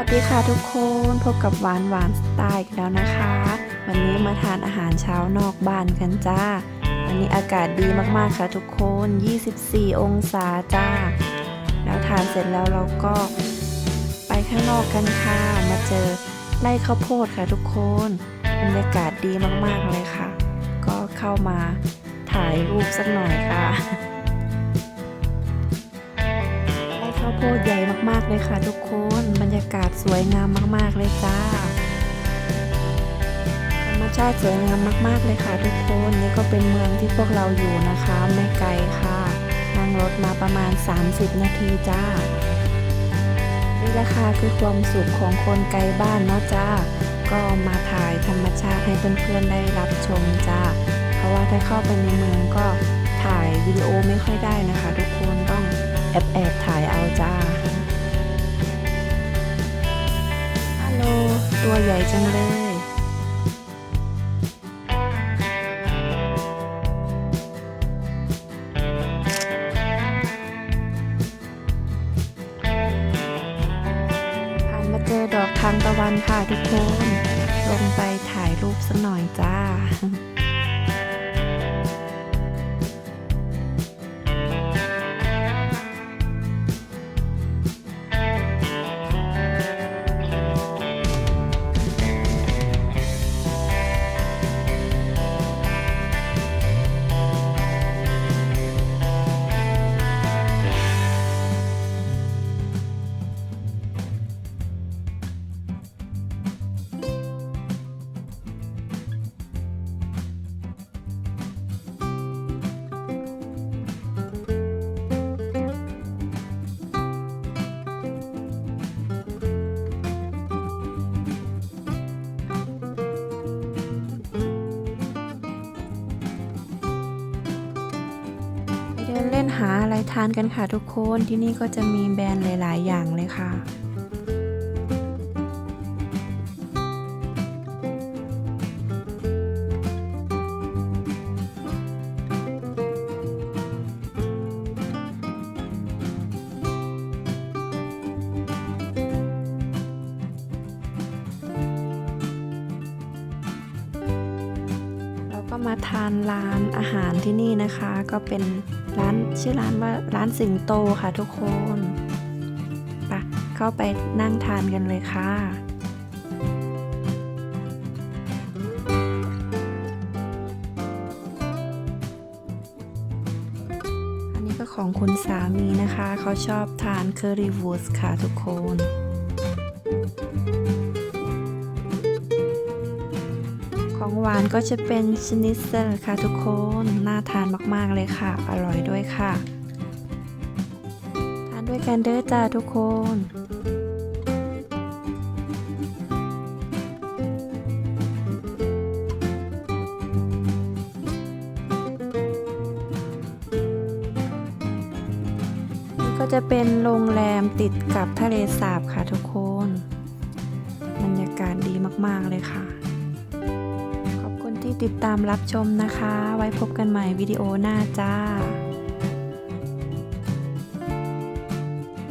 วัสดีค่ะทุกคนพบกับหวานหวานสไตล์อีกแล้วนะคะ วันนี้มาทานอาหารเช้านอกบ้านกันจ้า วันนี้อากาศดีมากๆค่ะทุกคน 24 องศาจ้า แล้วทานเสร็จแล้วเราก็ไปข้างนอกกันค่ะ มาเจอไร่ข้าวโพดค่ะทุกคนบรรยากาศดีมากๆเลยค่ะ ก็เข้ามาถ่ายรูปสักหน่อยค่ะาวโพดใหญ่มากๆเลยค่ะทุกคน บรรยากาศสวยงามมากๆเลยจ้า ธรรมชาติสวยงามมากๆเลยค่ะทุกคนนี่ก็เป็นเมืองที่พวกเราอยู่นะคะ ไม่ไกลค่ะนั่งรถมาประมาณ 30 นาทีจ้านี่แหละค่ะคือความสุขของคนไกลบ้านเนาะจ้า ก็มาถ่ายธรรมชาติให้เพื่อนๆได้รับชมจ้า เพราะว่าถ้าเข้าไปในเมืองก็ถ่ายวิดีโอไม่ค่อยได้นะคะ ทุกคนต้องแอบแอบ ใหญ่จังเลย ผ่านมาเจอดอกทานตะวันค่ะทุกคน ลงไปถ่ายรูปสักหน่อยจ้า ดินเล่นหาอะไรทานกันค่ะทุกคนที่นี่ก็จะมีแบรนด์หลาย ๆ อย่างเลยค่ะเราก็มาทานร้านอาหารที่นี่นะคะ ก็เป็น ร้านชื่อร้านว่าร้านสิงโตค่ะทุกคนไปะเข้าไปนั่งทานกันเลยค่ะอันนี้ก็ของคุณสามีนะคะ เขาชอบทานเคอรี่วูสค่ะทุกคน ของหวานก็จะเป็นชนิดเซอร์ค่ะทุกคน น่าทานมากๆเลยค่ะ อร่อยด้วยค่ะ ทานด้วยกันเด้อจ้าทุกคนนี่ก็จะเป็นโรงแรมติดกับทะเลสาบค่ะทุกคน บรรยากาศดีมาก ๆ เลยค่ะ ที่ติดตามรับชมนะคะ ไว้พบกันใหม่วิดีโอหน้าจ้า